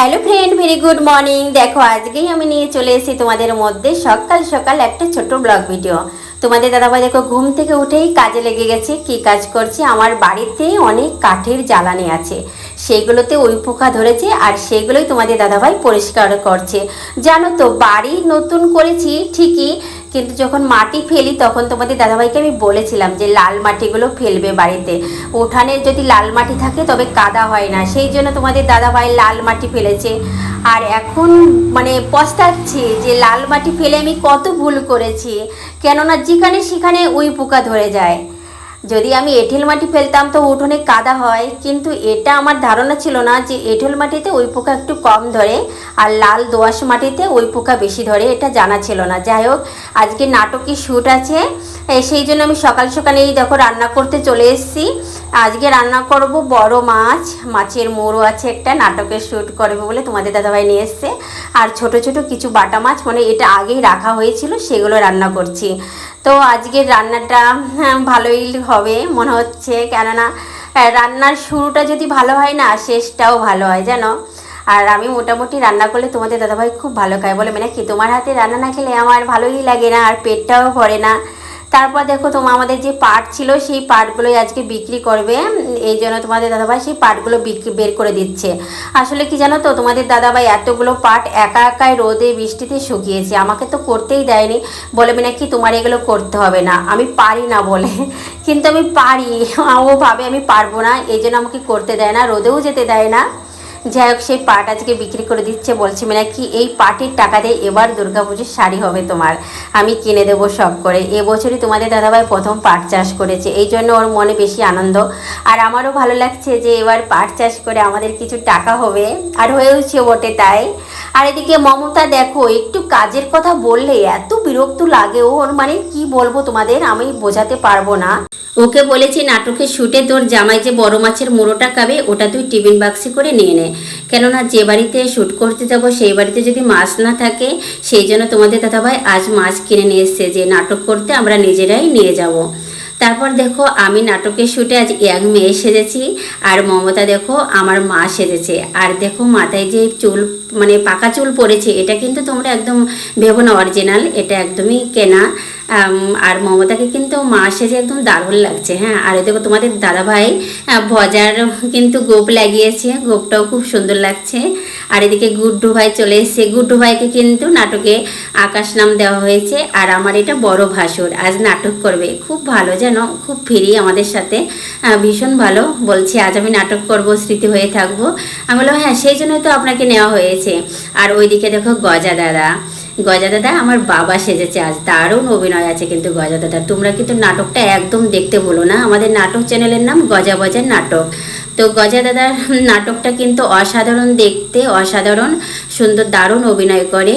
Hello friend, very good morning. দেখো, আজকেই আমি নিয়ে চলে এসেছি তোমাদের মধ্যে সকাল সকাল একটা ছোট ব্লগ ভিডিও। তোমাদের দাদাভাই দেখো, ঘুম থেকে উঠেই কাজে লেগে গেছে। কি কাজ করছি? আমার বাড়িতে অনেক কাঠের জ্বালানি আছে। সেগুলোতে ওই পোকা ধরেছে আর সেগুলোই তোমাদের দাদাভাই পরিষ্কার করছে। জানো তো, বাড়ি নতুন করেছি ঠিকই, কিন্তু যখন মাটি ফেলি তখন তোমাদের দাদাভাইকে আমি বলেছিলাম যে লাল মাটিগুলো ফেলবে বাড়িতে। উঠানে যদি লাল মাটি থাকে তবে কাদা হয় না, সেই জন্য তোমাদের দাদাভাই লাল মাটি ফেলেছে। আর এখন মানে পস্তাচ্ছি যে লাল মাটি ফেলে আমি কত ভুল করেছি, কেননা যেখানে সেখানে উই পোকা ধরে যায়। যদি আমি এঁঠেল মাটি ফেলতাম তো উঠোনে কাদা হয়, কিন্তু এটা আমার ধারণা ছিল না যে এঁঠেল মাটিতে ওই পোকা একটু কম ধরে আর লাল দোআঁশ মাটিতে ওই পোকা বেশি ধরে, এটা জানা ছিল না। যাই হোক, আজকে নাটকে শ্যুট আছে সেই জন্য আমি সকাল সকালে এই দেখো রান্না করতে চলে এসেছি। আজকে রান্না করব বড় মাছ, মাছের মোড়ো আছে একটা, নাটকের শ্যুট করবে বলে তোমাদের দাদাভাই নিয়ে এসছে। আর ছোট ছোট কিছু বাটা মাছ মানে এটা আগেই রাখা হয়েছিল, সেগুলো রান্না করছি। তো আজকের রান্নাটা হ্যাঁ, ভালোই হবে মনে হচ্ছে। কেননা রান্নার শুরুটা যদি ভালো হয় না শেষটাও ভালো হয় জানো? আর আমি মোটামুটি রান্না করলে তোমাদের দাদাভাই খুব ভালো খায়। বলে মানে কি তোমার হাতে রান্না না খেলে আমার ভালোই লাগে না আর পেটটাও ভরে না। তারপর দেখো তোমার আমাদের যে পাট ছিল, সেই পাটগুলোই আজকে বিক্রি করবে। এই জন্য তোমাদের দাদাভাই সেই পাটগুলো বিক্রি বের করে দিচ্ছে। আসলে কি জানো তো, তোমাদের দাদাভাই এতগুলো পাট একা একাই রোদে বৃষ্টিতে শুকিয়েছে। আমাকে তো করতেই দেয়নি। বলে মানে কি তোমার এগুলো করতে হবে না। আমি পারি না বলে। কিন্তু আমি পারি। ও ভাবে আমি পারব না। এই জন্য আমাকে করতে দেয় না, রোদেও যেতে দেয় না। যাই হোক, সেই পাট আজকে বিক্রি করে দিচ্ছে, বলছে মানে কি এই পাটের টাকা দিয়ে এবার দুর্গাপুজোর শাড়ি হবে তোমার? আমি কিনে দেবো সব করে। এবছরই তোমাদের দাদাভাই প্রথম পাট চাষ করেছে, এই জন্য ওর মনে বেশি আনন্দ। আর আমারও ভালো লাগছে যে এবার পাট চাষ করে আমাদের কিছু টাকা হবে, আর হয়েওছে বটে তাই। আর এদিকে মমতা, দেখো, একটু কাজের কথা বললে এত বিরক্ত লাগে ওর মানে কি বলব তোমাদের, আমি বোঝাতে পারব না। ওকে বলেছি, নাটকের শুটে তোর জামাই যে বড় মাছের মুড়োটা খাবে, ওটা তুই টিফিন বাক্সে করে নিয়ে নে। কেননা যে বাড়িতে শ্যুট করতে যাব, সেই বাড়িতে যদি মাছ না থাকে, সেই জন্য তোমাদের দাদাভাই আজ মাছ কিনে নিয়ে এসছে যে নাটক করতে আমরা নিজেরাই নিয়ে যাব। তারপর দেখো, আমি নাটকের শুটে আজ এক মেয়ে সেজেছি, আর মমতা দেখো, আমার মা সেজেছে। আর দেখো, মাথায় যে চুল মানে পাকা চুল পড়েছে, এটা কিন্তু তোমরা একদম ভেবো না অরিজিনাল এটা একদমই কেনা। আর মমতাকে কিন্তু মা সেজে একদম দারুণ লাগছে হ্যাঁ? আর দেখো তোমাদের দাদাভাই ভজার কিন্তু গোপ লাগিয়েছে, গোপটাও খুব সুন্দর লাগছে। আর এদিকে গুড্ডু ভাই চলে এসেছে। গুড্ডু ভাইকে কিন্তু নাটকে আকাশ নাম দেওয়া হয়েছে, আর আমার এটা বড় ভাসুর। আজ নাটক করবে। খুব ভালো যেন, খুব ফিরি আমাদের সাথে। ভীষণ ভালো। বলছে, আজ আমি নাটক করব, স্মৃতি হয়ে থাকব। আমি বললাম হ্যাঁ সেই জন্যই তো আপনাকে নেওয়া হয়েছে। আর ওইদিকে দেখো গজা দাদা। গজা দাদা, আমার বাবা সেজেছে আজ। দারুণ অভিনয় আছে কিন্তু গজা দাদা। তোমরা কিন্তু নাটকটা একদম দেখতে বলো না। আমাদের নাটক চ্যানেলের নাম গজা বজার নাটক। তো গজা দাদার নাটকটা কিন্তু অসাধারণ দেখতে, অসাধারণ, সুন্দর, দারুণ অভিনয় করে।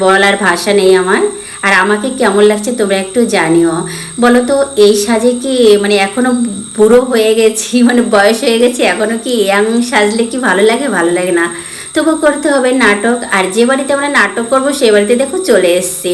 বলার ভাষা নেই আমার। আর আমাকে কেমন লাগছে তোমরা একটু জানিও। বলো তো, এই সাজে কি মানে এখনও বুড়ো হয়ে গেছি মানে বয়স হয়ে গেছি, এখনও কি ইয়াং সাজলে কি ভালো লাগে? ভালো লাগে না। তবু করতে হবে, নাটক, আর যে বাড়িতে আমরা নাটক করব সেই বাড়িতে দেখো চলে এসছি।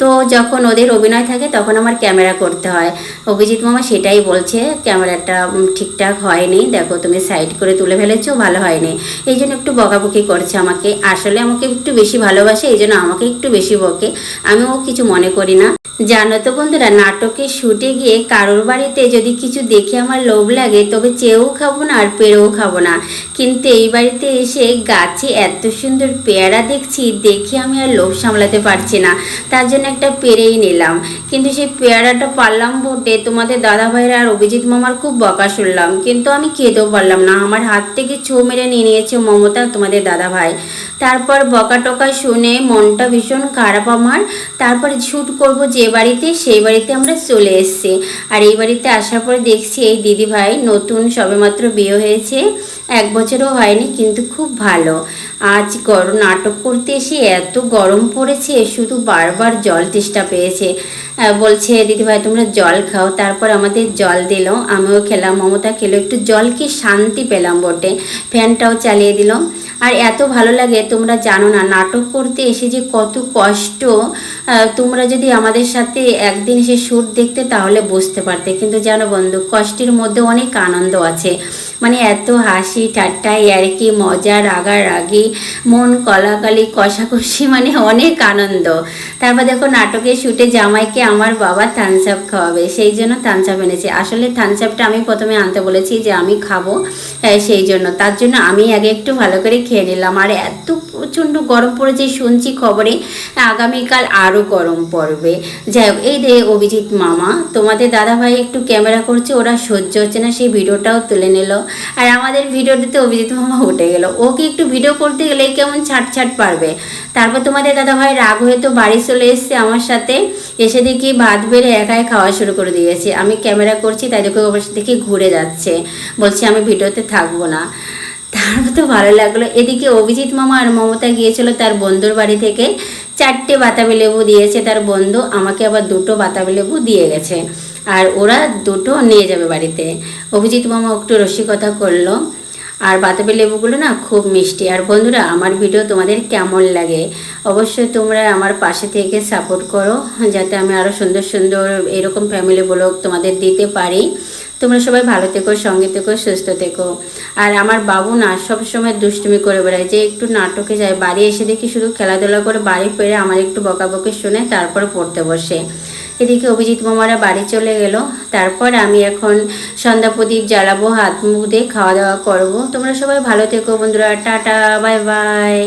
তো যখন ওদের অভিনয় থাকে তখন আমার ক্যামেরা করতে হয়। অভিজিৎ মামা সেটাই বলছে, ক্যামেরাটা ঠিকঠাক হয়নি। দেখো তুমি সাইড করে তুলে ফেলেছো, ভালো হয়নি। এই জন্য একটু বকাবকি করছে আমাকে। আসলে আমাকে একটু বেশি ভালোবাসে, এই জন্য আমাকে একটু বেশি বকে। আমিও কিছু মনে করি না। জানো তো বন্ধুরা নাটকে শুটে গিয়ে কারোর বাড়িতে যদি কিছু দেখে আমার লোভ লাগে, তবে চেয়েও খাব না আর পেরেও খাব না। কিন্তু এই বাড়িতে এসে গাছে এত সুন্দর পেয়ারা দেখছি, দেখে আমি আর লোভ সামলাতে পারছি না। তার জন্য একটা পেরেই নিলাম। কিন্তু সেই পেয়ারাটা পারলাম বটে। তোমাদের দাদা ভাইরা আর অভিজিৎ মামার খুব বকা শুনলাম। কিন্তু আমি খেতেও পারলাম না। আমার হাত থেকে ছো মেরে নিয়ে নিয়েছে মমতা, তোমাদের দাদা ভাই তারপর বকা টকা শুনে মনটা ভীষণ খারাপ আমার। তারপরে শ্যুট করব যে বাড়িতে, সেই বাড়িতে আমরা চলে এসেছি। আর এই বাড়িতে আসার পরে দেখছি এই দিদি ভাই নতুন সবেমাত্র বিয়ে হয়েছে। এক বছরও হয়নি, কিন্তু খুব ভালো। আজ গরম নাটক করতে এসে এত গরম পড়েছে, শুধু বারবার জল তেষ্টা পেয়েছে। বলছে, দিদিভাই, তোমরা জল খাও, তারপর আমাদের জল দিল আমিও খেলাম, মমতা খেলো, একটু জল কি শান্তি পেলাম বটে। ফ্যানটাও চালিয়ে দিল। আর এত ভালো লাগে, তোমরা জানো না, নাটক করতে এসে যে কত কষ্ট। তোমরা যদি আমাদের সাথে একদিন সে শ্যুট দেখতে, তাহলে বুঝতে পারতে। কিন্তু জানো বন্ধু, কষ্টের মধ্যে অনেক আনন্দ আছে। মানে এত হাসি ঠাট্টা ইয়ার্কি মজা, রাগারাগি, মন কলাকালি, কষাকষি মানে অনেক আনন্দ। তারপর দেখো নাটকের শুটে জামাইকে আমার বাবা থামস আপ খাওয়াবে, সেই জন্য থামস আপ এনেছে। আসলে থামস আপটা আমি প্রথমে আনতে বলেছি যে আমি খাব সেই জন্য। তার জন্য আমি আগে একটু ভালো করে খেয়ে নিলাম। আর এত প্রচণ্ড গরম পড়েছে, শুনছি খবরে, আগামীকাল আরও গরম পড়বে। যাই হোক, এই দে অভিজিৎ মামা। তোমাদের দাদাভাই একটু ক্যামেরা করছে, ওরা সহ্য হচ্ছে না, সেই ভিডিওটাও তুলে নিল। আর আমাদের ভিডিওটিতে অভিজিৎ মামা উঠে গেল। ওকে একটু ভিডিও করতে গেলে কেমন ছাট ছাট পারবে। তারপর তোমাদের দাদাভাই রাগ হয়ে তো বাড়ি চলে এসছে আমার সাথে। এসে দেখি ভাত বেড়ে একাই খাওয়া শুরু করে দিয়েছে। আমি ক্যামেরা করছি, তাই দেখে ওর দেখি ঘুরে যাচ্ছে। বলছি, আমি ভিডিওতে থাকব না। তারপর তো ভালো লাগল। এদিকে অভিজিৎ মামা আর মমতা গিয়েছিল তার বন্ধুর বাড়ি থেকে। চারটে বাতাবি লেবু দিয়েছে তার বন্ধু। আমাকে আবার দুটো বাতাবি লেবু দিয়ে গেছে। আর ওরা দুটো নিয়ে যাবে বাড়িতে। অভিজিৎ মামা একটু রসিকতা করল। আর বাতাবি লেবুগুলো না খুব মিষ্টি। আর বন্ধুরা, আমার ভিডিও তোমাদের কেমন লাগে? অবশ্যই তোমরা আমার পাশে থেকে সাপোর্ট করো, যাতে আমি আরও সুন্দর সুন্দর এরকম ফ্যামিলি ব্লগ তোমাদের দিতে পারি। তোমরা সবাই ভালো থেকো, সঙ্গে থেকো, সুস্থ থেকো। আর আমার বাবু না সবসময় দুষ্টুমি করে বেড়ায়। যে একটু নাটকে যায়, বাড়ি এসে দেখি শুধু খেলাধুলা করে বাড়ি ফেরে আমার একটু বকাবকি শুনে তারপর পড়তে বসে। এদিকে অভিজিৎ মামারা বাড়ি চলে গেল। তারপর আমি এখন সন্ধ্যা প্রদীপ জ্বালাবো, হাত মুখ দিয়ে খাওয়া দাওয়া করব। তোমরা সবাই ভালো থেকো বন্ধুরা। Ta-ta, bye bye.